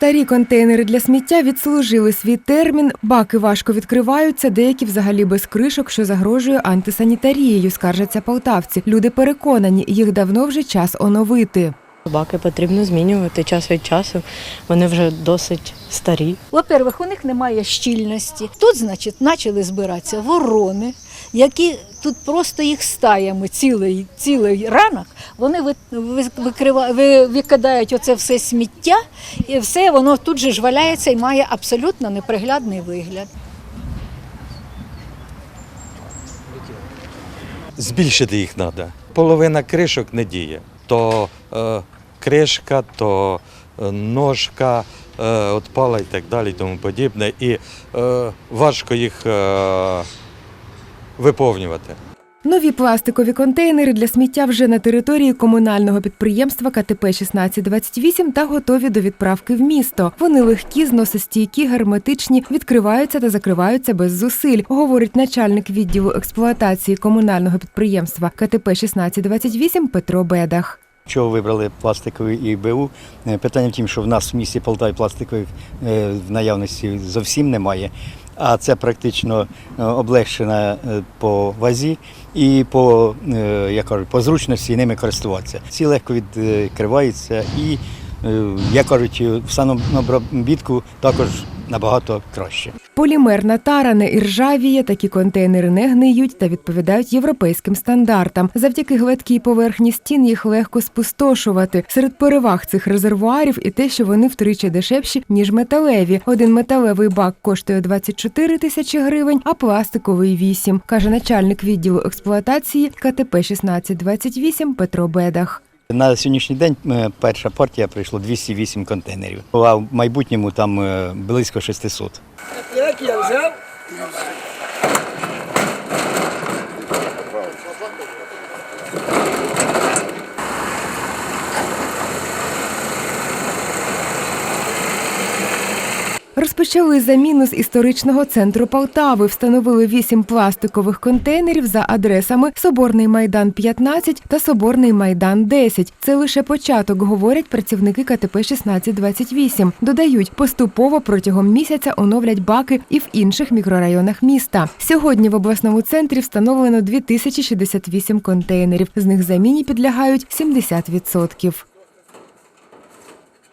Старі контейнери для сміття відслужили свій термін. Баки важко відкриваються, деякі взагалі без кришок, що загрожує антисанітарією, скаржаться полтавці. Люди переконані, їх давно вже час оновити. Баки потрібно змінювати час від часу. Вони вже досить старі. Во-первых, у них немає щільності. Тут, значить, почали збиратися ворони, які тут просто їх стаями цілий, цілий ранок. Вони викидають оце все сміття, і все воно тут же ж валяється і має абсолютно неприглядний вигляд. збільшити їх треба. Половина кришок не діє. То е, кришка, то е, ножка, е, отпала і так далі, тому подібне. І е, важко їх е, виповнювати. Нові пластикові контейнери для сміття вже на території комунального підприємства КТП 1628 та готові до відправки в місто. Вони легкі, зносостійкі, герметичні, відкриваються та закриваються без зусиль, говорить начальник відділу експлуатації комунального підприємства КТП 1628 Петро Бедах. Чого вибрали пластиковий і БУ? Е, Питання в тім, що в нас в місті Полтаві пластикових е, в наявності зовсім немає. А це практично е, облегшена е, по вазі і по, я кажу, по зручності ними користуватися. Ці легко відкриваються і, е, як кажуть, в санобробітку також набагато краще. Полімерна тара не іржавіє, такі контейнери не гниють та відповідають європейським стандартам. Завдяки гладкій поверхні стін їх легко спустошувати. Серед переваг цих резервуарів і те, що вони втричі дешевші ніж металеві. Один металевий бак коштує 24 тисячі гривень, а пластиковий 8, каже начальник відділу експлуатації КТП 1628 Петро Бедах. На сьогоднішній день е, перша партія прийшло 208 контейнерів, а в майбутньому там е, близько 600. Як я взяв? Розпочали заміну з історичного центру Полтави. Встановили вісім пластикових контейнерів за адресами Соборний майдан 15 та Соборний майдан 10. Це лише початок, говорять працівники КТП 1628. Додають, поступово протягом місяця оновлять баки і в інших мікрорайонах міста. Сьогодні в обласному центрі встановлено 2068 контейнерів. З них заміні підлягають 70%.